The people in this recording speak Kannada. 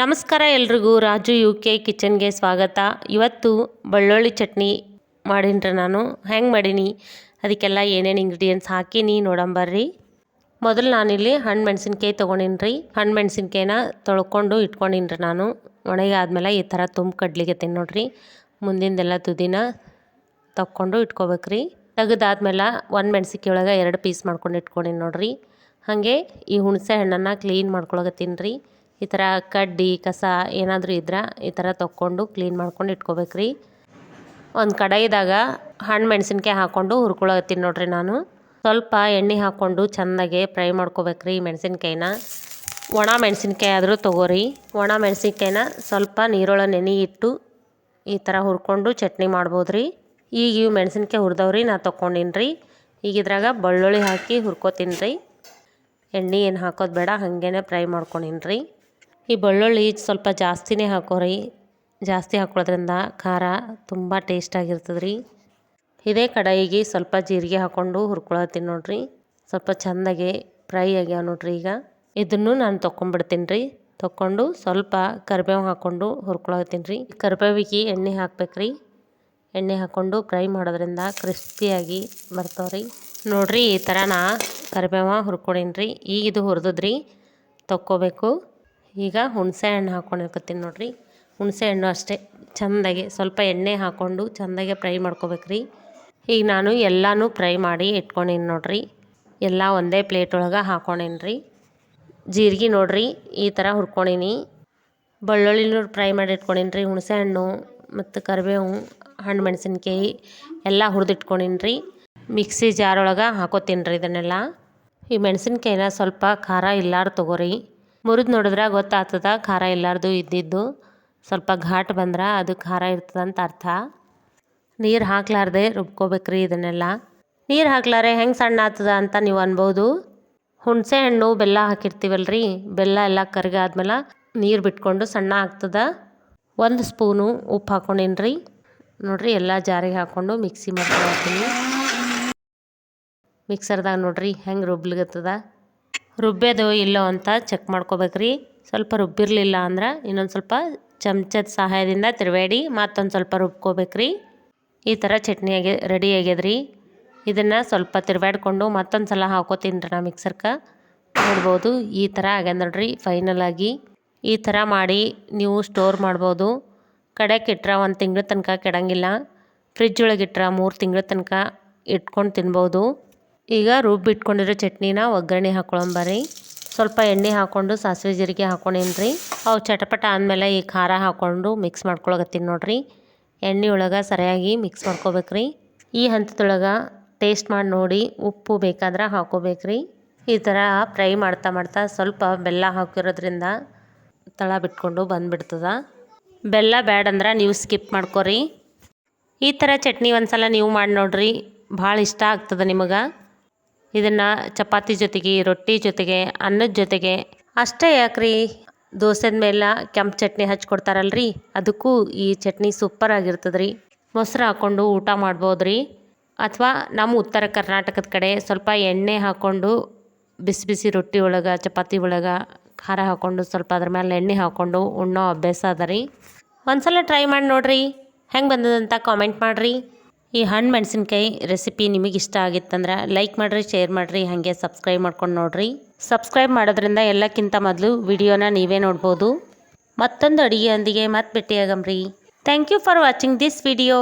ನಮಸ್ಕಾರ ಎಲ್ರಿಗೂ. ರಾಜು ಯು ಕೆ ಕಿಚನ್ಗೆ ಸ್ವಾಗತ. ಇವತ್ತು ಬೆಳ್ಳುಳ್ಳಿ ಚಟ್ನಿ ಮಾಡೀನ್ರಿ ನಾನು. ಹೆಂಗೆ ಮಾಡೀನಿ? ಅದಕ್ಕೆಲ್ಲ ಏನೇನು ಇಂಗ್ರೀಡಿಯೆಂಟ್ಸ್ ಹಾಕೀನಿ ನೋಡಂಬರ್ರಿ ಮೊದಲು ನಾನಿಲ್ಲಿ ಹಣ್ಣು ಮೆಣಸಿನ್ಕಾಯಿ ತೊಗೊಂಡಿನ್ರಿ. ಹಣ್ಣು ಮೆಣಸಿನ್ಕಾಯಿನ ತೊಳ್ಕೊಂಡು ಇಟ್ಕೊಂಡಿನ್ರಿ ನಾನು. ಒಣಗಾದ್ಮೇಲೆ ಈ ಥರ ತುಂಬ ಕಡ್ಲಿಗೆ ನೋಡ್ರಿ. ಮುಂದಿಂದೆಲ್ಲ ತುದಿನ ತಕ್ಕೊಂಡು ಇಟ್ಕೋಬೇಕ್ರಿ. ತೆಗೆದಾದ್ಮೇಲೆ ಒಂದು ಮೆಣಸಿನ್ಕಾಯಿ ಒಳಗೆ ಎರಡು ಪೀಸ್ ಮಾಡ್ಕೊಂಡು ಇಟ್ಕೊಂಡಿನಿ ನೋಡ್ರಿ. ಹಾಗೆ ಈ ಹುಣಸೆ ಹಣ್ಣನ್ನು ಕ್ಲೀನ್ ಮಾಡ್ಕೊಳಕತ್ತೀನಿ ರೀ ಈ ಥರ ಕಡ್ಡಿ, ಕಸ ಏನಾದರೂ ಇದ್ರೆ ಈ ಥರ ತೊಕ್ಕೊಂಡು ಕ್ಲೀನ್ ಮಾಡ್ಕೊಂಡು ಇಟ್ಕೋಬೇಕ್ರಿ ಒಂದು ಕಡಾಯಿದಾಗ ಹಣ್ಣು ಮೆಣಸಿನ್ಕಾಯಿ ಹಾಕ್ಕೊಂಡು ಹುರ್ಕೊಳತ್ತೀನಿ ನೋಡ್ರಿ ನಾನು. ಸ್ವಲ್ಪ ಎಣ್ಣೆ ಹಾಕ್ಕೊಂಡು ಚೆಂದಾಗೆ ಫ್ರೈ ಮಾಡ್ಕೋಬೇಕ್ರಿ ಮೆಣಸಿನ್ಕಾಯಿನ. ಒಣ ಮೆಣಸಿನ್ಕಾಯಿ ಆದರೂ ತೊಗೋರಿ. ಒಣ ಮೆಣಸಿನ್ಕಾಯಿನ ಸ್ವಲ್ಪ ನೀರೊಳಗೆ ನೆನೆ ಇಟ್ಟು ಈ ಥರ ಹುರ್ಕೊಂಡು ಚಟ್ನಿ ಮಾಡ್ಬೋದು ರೀ. ಈಗ ಇವು ಮೆಣಸಿನ್ಕಾಯಿ ಹುರಿದವ್ರಿ, ನಾ ತೊಗೊಂಡಿನಿ ರೀ. ಈಗ ಇದ್ರಾಗ ಬೆಳ್ಳುಳ್ಳಿ ಹಾಕಿ ಹುರ್ಕೋತೀನಿ ರೀ. ಎಣ್ಣೆ ಏನು ಹಾಕೋದು ಬೇಡ, ಹಾಗೇನೆ ಫ್ರೈ ಮಾಡ್ಕೊಂಡಿನಿ ರೀ. ಈ ಬೆಳ್ಳುಳ್ಳಿ ಸ್ವಲ್ಪ ಜಾಸ್ತಿನೇ ಹಾಕೋರಿ. ಜಾಸ್ತಿ ಹಾಕೊಳ್ಳೋದ್ರಿಂದ ಖಾರ ತುಂಬ ಟೇಸ್ಟಾಗಿರ್ತದೆ ರೀ ಇದೇ ಕಡಾಯಿಗೆ ಸ್ವಲ್ಪ ಜೀರಿಗೆ ಹಾಕ್ಕೊಂಡು ಹುರ್ಕೊಳತ್ತೀನಿ ನೋಡ್ರಿ. ಸ್ವಲ್ಪ ಚೆಂದಾಗೆ ಫ್ರೈ ಆಗ್ಯಾವ ನೋಡ್ರಿ ಈಗ. ಇದನ್ನು ನಾನು ತೊಗೊಂಡ್ಬಿಡ್ತೀನಿ ರೀ ತೊಗೊಂಡು ಸ್ವಲ್ಪ ಕರಿಬೇವು ಹಾಕ್ಕೊಂಡು ಹುರ್ಕೊಳತ್ತೀನಿ ರೀ ಕರಿಬೇವಿಗೆ ಎಣ್ಣೆ ಹಾಕ್ಬೇಕ್ರಿ. ಎಣ್ಣೆ ಹಾಕ್ಕೊಂಡು ಫ್ರೈ ಮಾಡೋದ್ರಿಂದ ಕ್ರಿಸ್ಪಿಯಾಗಿ ಬರ್ತಾವ್ರಿ. ನೋಡ್ರಿ ಈ ಥರ ನಾ ಕರಿಬೇವ ಹುರ್ಕೊಡೀನಿ ರೀ ಈಗ ಇದು ಹುರಿದ್ರಿ ತೊಕ್ಕೋಬೇಕು. ಈಗ ಹುಣಸೆ ಹಣ್ಣು ಹಾಕ್ಕೊಂಡಿರ್ಕತ್ತೀನಿ ನೋಡಿರಿ. ಹುಣಸೆ ಹಣ್ಣು ಅಷ್ಟೇ. ಚೆಂದಾಗಿ ಸ್ವಲ್ಪ ಎಣ್ಣೆ ಹಾಕ್ಕೊಂಡು ಚೆಂದಾಗೆ ಫ್ರೈ ಮಾಡ್ಕೋಬೇಕ್ರಿ. ಈಗ ನಾನು ಎಲ್ಲನೂ ಫ್ರೈ ಮಾಡಿ ಇಟ್ಕೊಂಡೀನಿ ನೋಡ್ರಿ. ಎಲ್ಲ ಒಂದೇ ಪ್ಲೇಟ್ ಒಳಗೆ ಹಾಕ್ಕೊಂಡೀನಿ ರೀ ಜೀರಿಗೆ ನೋಡ್ರಿ, ಈ ಥರ ಹುರ್ಕೊಂಡೀನಿ ಬೆಳ್ಳುಳ್ಳಿನೂ ಫ್ರೈ ಮಾಡಿ ಇಟ್ಕೊಂಡೀನಿ ರೀ ಹುಣಸೆ ಹಣ್ಣು ಮತ್ತು ಕರಿಬೇವು, ಹಣ್ಣು ಮೆಣಸಿನ್ಕಾಯಿ ಎಲ್ಲ ಹುರಿದಿಟ್ಕೊಂಡೀನಿ ರೀ ಮಿಕ್ಸಿ ಜಾರ್ ಒಳಗೆ ಹಾಕೋತೀನಿ ರೀ ಇದನ್ನೆಲ್ಲ. ಈ ಮೆಣಸಿನ್ಕಾಯಿನ ಸ್ವಲ್ಪ ಖಾರ ಇಲ್ಲಾರ ತೊಗೋರಿ. ಮುರಿದು ನೋಡಿದ್ರೆ ಗೊತ್ತಾಗ್ತದ, ಖಾರ ಇಲ್ಲಾರ್ದು ಇದ್ದಿದ್ದು. ಸ್ವಲ್ಪ ಘಾಟ್ ಬಂದ್ರೆ ಅದು ಖಾರ ಇರ್ತದಂತ ಅರ್ಥ. ನೀರು ಹಾಕ್ಲಾರ್ದೆ ರುಬ್ಕೋಬೇಕ್ರಿ ಇದನ್ನೆಲ್ಲ. ನೀರು ಹಾಕ್ಲಾರೆ ಹೆಂಗೆ ಸಣ್ಣ ಆಗ್ತದ ಅಂತ ನೀವು ಅನ್ಬೋದು. ಹುಣಸೆ ಹಣ್ಣು ಬೆಲ್ಲ ಹಾಕಿರ್ತೀವಲ್ರಿ, ಬೆಲ್ಲ ಎಲ್ಲ ಕರಗಾದ್ಮೇಲೆ ನೀರು ಬಿಟ್ಕೊಂಡು ಸಣ್ಣ ಆಗ್ತದ. ಒಂದು ಸ್ಪೂನು ಉಪ್ಪು ಹಾಕ್ಕೊಂಡಿನ್ರಿ ನೋಡ್ರಿ ಎಲ್ಲ ಜಾರಿಗೆ ಹಾಕ್ಕೊಂಡು ಮಿಕ್ಸಿ ಮಾಡ್ಕೊಳ್ತೀನಿ ಮಿಕ್ಸರ್ದಾಗ ನೋಡ್ರಿ ಹೆಂಗೆ ರುಬ್ಲಿಗತ್ತದ ರುಬ್ಬೇದು ಇಲ್ಲೋ ಅಂತ ಚೆಕ್ ಮಾಡ್ಕೋಬೇಕ್ರಿ. ಸ್ವಲ್ಪ ರುಬ್ಬಿರಲಿಲ್ಲ ಅಂದ್ರೆ ಇನ್ನೊಂದು ಸ್ವಲ್ಪ ಚಮಚದ ಸಹಾಯದಿಂದ ತಿರುವೇಡಿ ಮತ್ತೊಂದು ಸ್ವಲ್ಪ ರುಬ್ಕೋಬೇಕ್ರಿ. ಈ ಥರ ಚಟ್ನಿ ಆಗಿ ರೆಡಿ ಆಗ್ಯದ್ರಿ. ಇದನ್ನು ಸ್ವಲ್ಪ ತಿರುವಾಡ್ಕೊಂಡು ಮತ್ತೊಂದು ಸಲ ಹಾಕೋತೀನಿ ನಾ ಮಿಕ್ಸರ್ಗೆ ನೋಡ್ಬೋದು ಈ ಥರ ಆಗ್ಯದ ನೋಡ್ರಿ ಫೈನಲ್ ಆಗಿ. ಈ ಥರ ಮಾಡಿ ನೀವು ಸ್ಟೋರ್ ಮಾಡ್ಬೋದು. ಕಡೆಗೆ ಇಟ್ರೆ ಒಂದು ತಿಂಗಳ ತನಕ ಕೆಡಂಗಿಲ್ಲ. ಫ್ರಿಜ್ ಒಳಗೆ ಇಟ್ರೆ ಮೂರು ತಿಂಗಳ ತನಕ ಇಟ್ಕೊಂಡು ತಿನ್ಬೋದು. ಈಗ ರುಬ್ಬಿಟ್ಕೊಂಡಿರೋ ಚಟ್ನಿನ ಒಗ್ಗರಣೆ ಹಾಕ್ಕೊಳಂಬರ್ರಿ ಸ್ವಲ್ಪ ಎಣ್ಣೆ ಹಾಕ್ಕೊಂಡು ಸಾಸಿವೆ ಜೀರಿಗೆ ಹಾಕ್ಕೊಂಡೇನ್ರಿ ಅವು ಚಟಪಟ ಆದಮೇಲೆ ಈ ಖಾರ ಹಾಕ್ಕೊಂಡು ಮಿಕ್ಸ್ ಮಾಡ್ಕೊಳಕತ್ತೀನಿ ನೋಡಿರಿ. ಎಣ್ಣೆ ಒಳಗೆ ಸರಿಯಾಗಿ ಮಿಕ್ಸ್ ಮಾಡ್ಕೋಬೇಕ್ರಿ. ಈ ಹಂತದೊಳಗೆ ಟೇಸ್ಟ್ ಮಾಡಿ ನೋಡಿ ಉಪ್ಪು ಬೇಕಾದ್ರೆ ಹಾಕೋಬೇಕ್ರಿ. ಈ ಥರ ಫ್ರೈ ಮಾಡ್ತಾ ಮಾಡ್ತಾ ಸ್ವಲ್ಪ ಬೆಲ್ಲ ಹಾಕಿರೋದ್ರಿಂದ ತಳ ಬಿಟ್ಕೊಂಡು ಬಂದುಬಿಡ್ತದ. ಬೆಲ್ಲ ಬ್ಯಾಡಂದ್ರೆ ನೀವು ಸ್ಕಿಪ್ ಮಾಡ್ಕೊರಿ. ಈ ಥರ ಚಟ್ನಿ ಒಂದು ಸಲ ನೀವು ಮಾಡಿ ನೋಡಿರಿ. ಭಾಳ ಇಷ್ಟ ಆಗ್ತದೆ ನಿಮಗೆ. ಇದನ್ನು ಚಪಾತಿ ಜೊತೆಗೆ, ರೊಟ್ಟಿ ಜೊತೆಗೆ, ಅನ್ನದ ಜೊತೆಗೆ. ಅಷ್ಟೇ ಯಾಕ್ರಿ? ದೋಸೆದ ಮೇಲೆ ಕೆಂಪು ಚಟ್ನಿ ಹಚ್ಕೊಡ್ತಾರಲ್ರಿ? ಅದಕ್ಕೂ ಈ ಚಟ್ನಿ ಸೂಪರ್ ಆಗಿರ್ತದೆ ರೀ ಮೊಸರು ಹಾಕ್ಕೊಂಡು ಊಟ ಮಾಡ್ಬೋದು ರೀ ಅಥವಾ ನಮ್ಮ ಉತ್ತರ ಕರ್ನಾಟಕದ ಕಡೆ ಸ್ವಲ್ಪ ಎಣ್ಣೆ ಹಾಕ್ಕೊಂಡು ಬಿಸಿ ಬಿಸಿ ರೊಟ್ಟಿ ಒಳಗೆ, ಚಪಾತಿ ಒಳಗೆ ಖಾರ ಹಾಕ್ಕೊಂಡು ಸ್ವಲ್ಪ ಅದ್ರ ಮೇಲೆ ಎಣ್ಣೆ ಹಾಕ್ಕೊಂಡು ಉಣ್ಣೋ ಅಭ್ಯಾಸ ಅದ ರೀ ಒಂದ್ಸಲ ಟ್ರೈ ಮಾಡಿ ನೋಡಿರಿ. ಹೆಂಗೆ ಬಂದದಂತ ಕಾಮೆಂಟ್ ಮಾಡಿರಿ. ಈ ಹಣ್ಣು ಮೆಣಸಿನ್ಕಾಯಿ ರೆಸಿಪಿ ನಿಮಗೆ ಇಷ್ಟ ಆಗಿತ್ತಂದ್ರೆ ಲೈಕ್ ಮಾಡಿರಿ ಶೇರ್ ಮಾಡಿರಿ, ಹಾಗೆ ಸಬ್ಸ್ಕ್ರೈಬ್ ಮಾಡ್ಕೊಂಡು ನೋಡಿರಿ. ಸಬ್ಸ್ಕ್ರೈಬ್ ಮಾಡೋದ್ರಿಂದ ಎಲ್ಲಕ್ಕಿಂತ ಮೊದಲು ವಿಡಿಯೋನ ನೀವೇ ನೋಡ್ಬೋದು. ಮತ್ತೊಂದು ಅಡುಗೆಯೊಂದಿಗೆ ಮತ್ತೆ ಭೇಟಿಯಾಗಮ್ರಿ. Thank you for watching this video